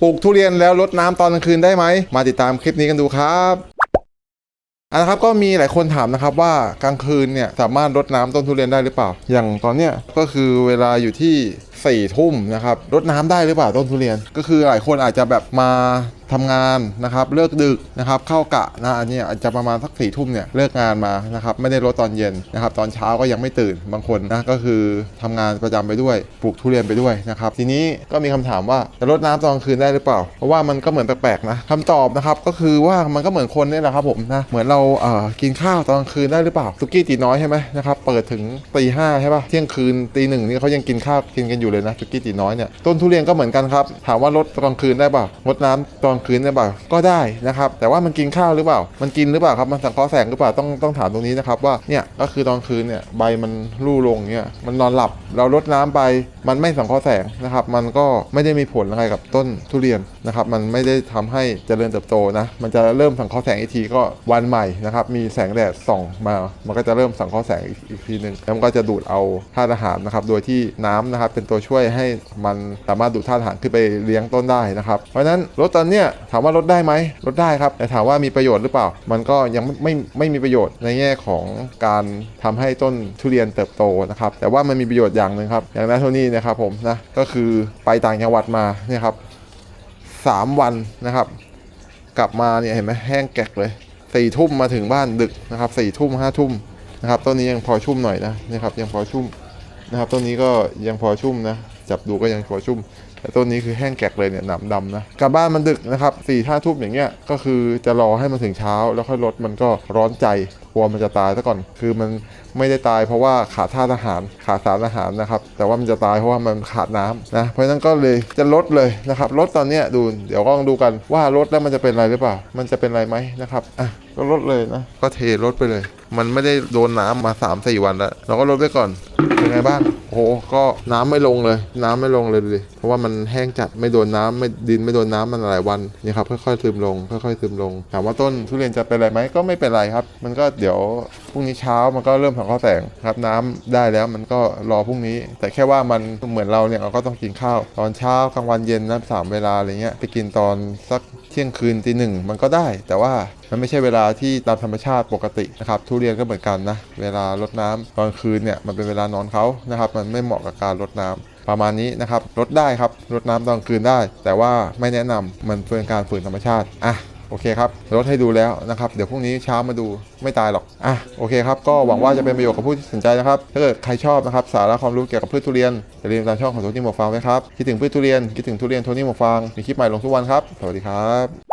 ปลูกทุเรียนแล้วรดน้ำตอนกลางคืนได้ไหม มาติดตามคลิปนี้กันดูครับอันนะครับก็มีหลายคนถามนะครับว่ากลางคืนเนี่ยสามารถรดน้ำต้นทุเรียนได้หรือเปล่า อย่างตอนเนี้ยก็คือเวลาอยู่ที่ สี่ทุ่มนะครับรดน้ำได้หรือเปล่าต้นทุเรียน ก็คือหลายคนอาจจะแบบมาทำงานนะครับเลิกดึกนะครับเข้ากะนะอันนี้อาจจะประมาณสักสี่ทุ่มเนี่ยเลิกงานมานะครับไม่ได้รดตอนเย็นนะครับตอนเช้าก็ยังไม่ตื่นบางคนนะก็คือทำงานประจำไปด้วยปลูกทุเรียนไปด้วยนะครับทีนี้ก็มีคำถามว่าจะรดน้ำตอนคืนได้หรือเปล่า เพราะว่ามันก็เหมือนแปลกๆนะคำตอบนะครับก็คือว่ามันก็เหมือนคนนี่แหละครับผมนะเหมือนเราเอ่อกินข้าวตอนคืนได้หรือเปล่าสุกี้ตีน้อยใช่ไหมนะครับเปิดถึงตีห้าใช่ป่ะเที่ยงคืนตีหนึ่งนี่เขายังกินข้าวกินกันอยู่เลยนะสุกี้ตีน้อยเนี่ยต้นทุเรียนก็เหมือนกันครับถามว่ารดตอนคืนได้เปล่ารดน้ำตอนคืนได้เปล่าก็ได้นะครับแต่ว่ามันกินข้าวหรือเปล่า มันกินหรือเปล่าครับมันสังเคราะห์แสงหรือเปล่าต้องต้องถามตรงนี้นะครับว่าเนี่ยก็คือตอนคืนเนี่ยใบมันรู่ลงเนี่ยมันนอนหลับเรารดน้ำไป มันไม่สังเคราะห์แสงนะครับมันก็ไม่ได้มีผลอะไรกับต้นทุเรียนนะครับมันไม่ได้ทำให้เจริญเติบโตนะมันจะเริ่มสังเคราะห์แสงอีกทีก็วันใหม่นะครับมีแสงแดดส่องมามันก็จะเริ่มสังเคราะห์แสงอีกอีกทีหนึ่งแล้วมันก็จะดูดเอาธาตุอาหารนะครับโดยที่น้ำนะครับเป็นตัวช่วยให้มันสามารถดูดธาตุอาหารขึ้นไปเลี้ยงต้นได้นะครับ เพราะฉะนั้นรถตอนเนี้ยถามว่าลดได้ไหมลดได้ครับแต่ถามว่ามีประโยชน์หรือเปล่า มันก็ยังไม่ไม่ไม่มีประโยชน์ในแง่ของการทำให้ต้นทุเรียนเติบโตนะครับแต่ว่ามันมีประโยชน์อย่างหนึ่งครับอย่างนั้นโทนี่นะครับผมนะก็คือไปต่างจังหวัดมาเนี่ยครับสามวันนะครับ กลับมาเนี่ยเห็นไหมแห้งแกกเลยสี่ทุ่มมาถึงบ้านดึกนะครับสี่ทุ่มห้าทุ่มนะครับต้นนี้ยังพอชุ่มหน่อยนะนี่ครับยังพอชุ่ม นะครับต้นนี้ก็ยังพอชุ่มนะ จับดูก็ยังพอชุ่ม แต่ต้นนี้คือแห้งแกกเลยเนี่ยหนามดำนะกลับบ้านมันดึกนะครับสี่ห้าทุ่มอย่างเงี้ยก็คือจะรอให้มันถึงเช้า แล้วค่อยลดมันก็ร้อนใจกลัวมันจะตายซะก่อน คือมันไม่ได้ตายเพราะว่าขาดธาตุอาหาร ขาดสารอาหารนะครับ แต่ว่ามันจะตายเพราะว่ามันขาดน้ำนะ เพราะฉะนั้นก็เลยจะลดเลยนะครับ ลดตอนนี้ดู เดี๋ยวก็ลองดูกันว่าลดแล้วมันจะเป็นอะไรหรือเปล่า มันจะเป็นอะไรไหมนะครับ อะ ก็ลดเลยนะ ก็เทลดไปเลย มันไม่ได้โดนน้ำมา3 4วันแล้ว เราก็ลดไปก่อน เป็นไงบ้างโอ้โหก็น้ำไม่ลงเลย น้ำไม่ลงเลยดูดิเพราะว่ามันแห้งจัดไม่โดนน้ำไม่ดินไม่โดนน้ำมันหลายวันนี่ครับค่อยๆซึมลง ค่อยๆซึมลง ถามว่าต้นทุเรียนจะเป็นอะไรไหมก็ไม่เป็นไรครับ มันก็เดี๋ยวพรุ่งนี้เช้ามันก็เริ่มสังเคราะห์แสงครับน้ำได้แล้วมันก็รอพรุ่งนี้ แต่แค่ว่ามันเหมือนเราเนี่ยเราก็ต้องกินข้าว ตอนเช้ากลางวันเย็นนะสามเวลาอะไรเงี้ยไปกินตอนสักเที่ยงคืนตีหนึ่งมันก็ได้ แต่ว่ามันไม่ใช่เวลาที่ตามธรรมชาติปกตินะครับ ทุเรียนก็เหมือนกันนะ เวลารดน้ำตอนคืนเนี่ยมันเป็นเวลานอนเขานะครับ มันไม่เหมาะกับการรดน้ำ ประมาณนี้นะครับรดได้ครับรดน้ำตอนคืนได้ แต่ว่าไม่แนะนำมันเป็นการฝืนธรรมชาติอะโอเคครับลดให้ดูแล้วนะครับ เดี๋ยวพรุ่งนี้เช้ามาดูไม่ตายหรอก อะ โอเคครับ ก็หวังว่าจะเป็นประโยชน์กับผู้ที่สนใจนะครับ ถ้าเกิดใครชอบนะครับ สาระความรู้เกี่ยวกับพืชทุเรียน อย่าลืมตามช่องของโทนี่หมวกฟางไว้ครับ คิดถึงพืชทุเรียน คิดถึงทุเรียนโทนี่หมวกฟาง มีคลิปใหม่ลงทุกวันครับ สวัสดีครับ